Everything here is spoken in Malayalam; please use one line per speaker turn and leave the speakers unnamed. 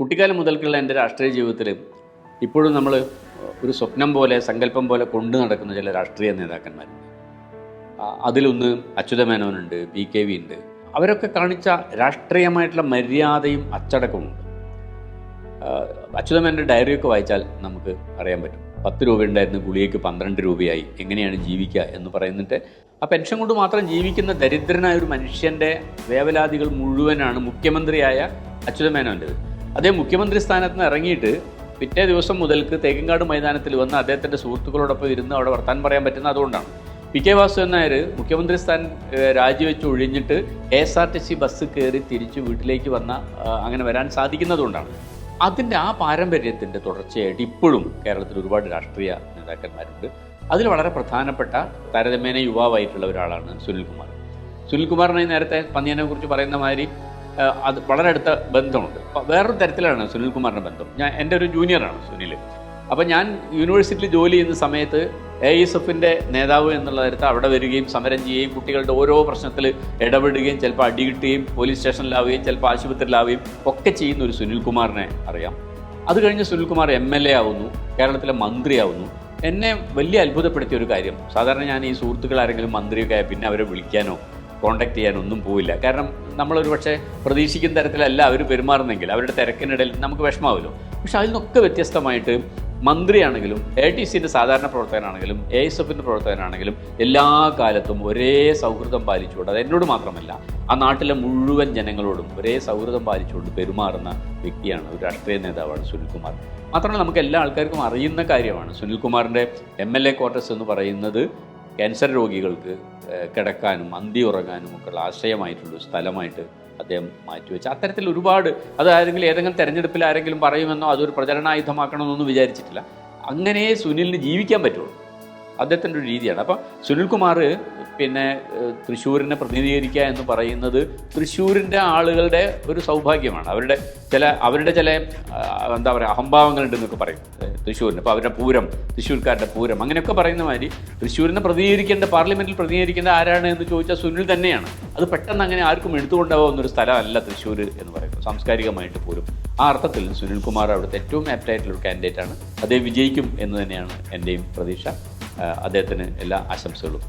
കുട്ടിക്കാലം മുതൽക്കുള്ള എന്റെ രാഷ്ട്രീയ ജീവിതത്തിൽ ഇപ്പോഴും നമ്മൾ ഒരു സ്വപ്നം പോലെ സങ്കല്പം പോലെ കൊണ്ടു നടക്കുന്ന ചില രാഷ്ട്രീയ നേതാക്കന്മാരുണ്ട് അതിലൊന്ന് അച്യുതമേനോനുണ്ട് പി കെ വി ഉണ്ട്. അവരൊക്കെ കാണിച്ച രാഷ്ട്രീയമായിട്ടുള്ള മര്യാദയും അച്ചടക്കമുണ്ട് അച്യുതമേനോന്റെ ഡയറിയൊക്കെ വായിച്ചാൽ നമുക്ക് അറിയാൻ പറ്റും. പത്ത് രൂപ ഉണ്ടായിരുന്ന ഗുളികയ്ക്ക് പന്ത്രണ്ട് രൂപയായി. എങ്ങനെയാണ് ജീവിക്കുക എന്ന് പറയുന്നിട്ട് ആ പെൻഷൻ കൊണ്ട് മാത്രം ജീവിക്കുന്ന ദരിദ്രനായ ഒരു മനുഷ്യന്റെ വേവലാതികൾ മുഴുവനാണ് മുഖ്യമന്ത്രിയായ അച്യുതമേനോന്റെത് അദ്ദേഹം മുഖ്യമന്ത്രി സ്ഥാനത്ത് നിന്ന് ഇറങ്ങിയിട്ട് പിറ്റേ ദിവസം മുതൽക്ക് തേക്കങ്കാട് മൈതാനത്തിൽ വന്ന് അദ്ദേഹത്തിന്റെ സുഹൃത്തുക്കളോടൊപ്പം ഇരുന്ന് അവിടെ വർത്താൻ പറയാൻ പറ്റുന്ന അതുകൊണ്ടാണ്. പി കെ വാസുദേവൻ നായർ മുഖ്യമന്ത്രി സ്ഥാനം രാജിവെച്ച് ഒഴിഞ്ഞിട്ട് K S R T C bus കയറി തിരിച്ച് വീട്ടിലേക്ക് വന്ന അങ്ങനെ വരാൻ സാധിക്കുന്നതുകൊണ്ടാണ് അതിന്റെ ആ പാരമ്പര്യത്തിന്റെ തുടർച്ചയായിട്ട് ഇപ്പോഴും കേരളത്തിൽ ഒരുപാട് രാഷ്ട്രീയ നേതാക്കന്മാരുണ്ട്. അതിൽ വളരെ പ്രധാനപ്പെട്ട താരതമ്യേന യുവാവായിട്ടുള്ള ഒരാളാണ് സുനിൽകുമാർ. സുനിൽകുമാറിനെ നേരത്തെ പന്നിയനെ കുറിച്ച് പറയുന്ന മാതിരി അത് വളരെ അടുത്ത ബന്ധമുണ്ട്. വേറൊരു തരത്തിലാണ് സുനിൽകുമാറിന്റെ ബന്ധം. ഞാൻ എന്റെ ഒരു ജൂനിയറാണ് സുനിൽ അപ്പോൾ ഞാൻ യൂണിവേഴ്സിറ്റിയിൽ ജോലി ചെയ്യുന്ന സമയത്ത് എ എസ് എഫിന്റെ നേതാവ് എന്നുള്ള തരത്തിൽ അവിടെ വരികയും സമരം ചെയ്യുകയും കുട്ടികളുടെ ഓരോ പ്രശ്നത്തിൽ ഇടപെടുകയും ചിലപ്പോൾ അടി കിട്ടുകയും പോലീസ് സ്റ്റേഷനിലാവുകയും ചിലപ്പോൾ ആശുപത്രിയിലാവുകയും ഒക്കെ ചെയ്യുന്ന ഒരു സുനിൽകുമാറിനെ അറിയാം. അത് കഴിഞ്ഞ് സുനിൽകുമാർ എം എൽ എ ആവുന്നു കേരളത്തിലെ മന്ത്രിയാവുന്നു എന്നെ വലിയ അത്ഭുതപ്പെടുത്തിയ ഒരു കാര്യം. സാധാരണ ഞാൻ ഈ സുഹൃത്തുക്കൾ ആരെങ്കിലും മന്ത്രിയൊക്കെ പിന്നെ അവരെ വിളിക്കാനോ കോണ്ടാക്ട് ചെയ്യാൻ ഒന്നും പോവില്ല. കാരണം നമ്മളൊരു പക്ഷേ പ്രതീക്ഷിക്കുന്ന തരത്തിലല്ല അവർ പെരുമാറുന്നെങ്കിൽ. അവരുടെ തിരക്കിനിടയിൽ നമുക്ക് വിഷമാവുമല്ലോ പക്ഷെ അതിൽ നിന്നൊക്കെ വ്യത്യസ്തമായിട്ട് മന്ത്രിയാണെങ്കിലും എ ടി സിന്റെ സാധാരണ പ്രവർത്തകനാണെങ്കിലും എ എസ് എഫിന്റെ പ്രവർത്തകനാണെങ്കിലും എല്ലാ കാലത്തും ഒരേ സൗഹൃദം പാലിച്ചുകൊണ്ട് അത് എന്നോട് മാത്രമല്ല ആ നാട്ടിലെ മുഴുവൻ ജനങ്ങളോടും ഒരേ സൗഹൃദം പാലിച്ചുകൊണ്ട് പെരുമാറുന്ന വ്യക്തിയാണ് ഒരു രാഷ്ട്രീയ നേതാവാണ് സുനിൽകുമാർ. മാത്രമല്ല നമുക്ക് എല്ലാ ആൾക്കാർക്കും അറിയുന്ന കാര്യമാണ്. സുനിൽകുമാറിന്റെ എം എൽ എ ക്വാർട്ടേഴ്സ് എന്ന് പറയുന്നത് ക്യാൻസർ രോഗികൾക്ക് കിടക്കാനും അന്തി ഉറങ്ങാനും ഒക്കെയുള്ള ആശ്രയമായിട്ടുള്ള സ്ഥലമായിട്ട് അദ്ദേഹം മാറ്റിവെച്ചു. അത്തരത്തിൽ ഒരുപാട് അത് ആരെങ്കിലും ഏതെങ്കിലും തെരഞ്ഞെടുപ്പിൽ ആരെങ്കിലും പറയുമെന്നോ അതൊരു പ്രചരണായുധമാക്കണമെന്നൊന്നും വിചാരിച്ചിട്ടില്ല. അങ്ങനെ സുനിലിന് ജീവിക്കാൻ പറ്റുള്ളൂ. അദ്ദേഹത്തിന്റെ ഒരു രീതിയാണ്. അപ്പം സുനിൽകുമാർ പിന്നെ തൃശ്ശൂരിനെ പ്രതിനിധീകരിക്കുക എന്ന് പറയുന്നത് തൃശ്ശൂരിന്റെ ആളുകളുടെ ഒരു സൗഭാഗ്യമാണ്. അവരുടെ ചില അവരുടെ ചില എന്താ പറയുക അഹംഭാവങ്ങളുണ്ട് എന്നൊക്കെ പറയും തൃശ്ശൂരിന്. അപ്പോൾ അവരുടെ പൂരം തൃശ്ശൂർക്കാരുടെ പൂരം അങ്ങനെയൊക്കെ പറയുന്ന മാതിരി തൃശ്ശൂരിനെ പ്രതിനിധീകരിക്കേണ്ട പാർലമെന്റിൽ പ്രതിനിധീകരിക്കേണ്ട ആരാണ് എന്ന് ചോദിച്ചാൽ സുനിൽ തന്നെയാണ്. അത് പെട്ടെന്ന് അങ്ങനെ ആർക്കും എടുത്തുകൊണ്ടാവുന്ന ഒരു സ്ഥലമല്ല തൃശ്ശൂർ എന്ന് പറയുന്നത്. സാംസ്കാരികമായിട്ട് പോലും. ആ അർത്ഥത്തിൽ സുനിൽകുമാർ അവിടുത്തെ ഏറ്റവും ആപ്റ്റായിട്ടുള്ള ഒരു കാൻഡിഡേറ്റാണ് അദ്ദേഹം വിജയിക്കും എന്ന് തന്നെയാണ് എന്റെയും പ്രതീക്ഷ. അദ്ദേഹത്തിന് എല്ലാ ആശംസകളും.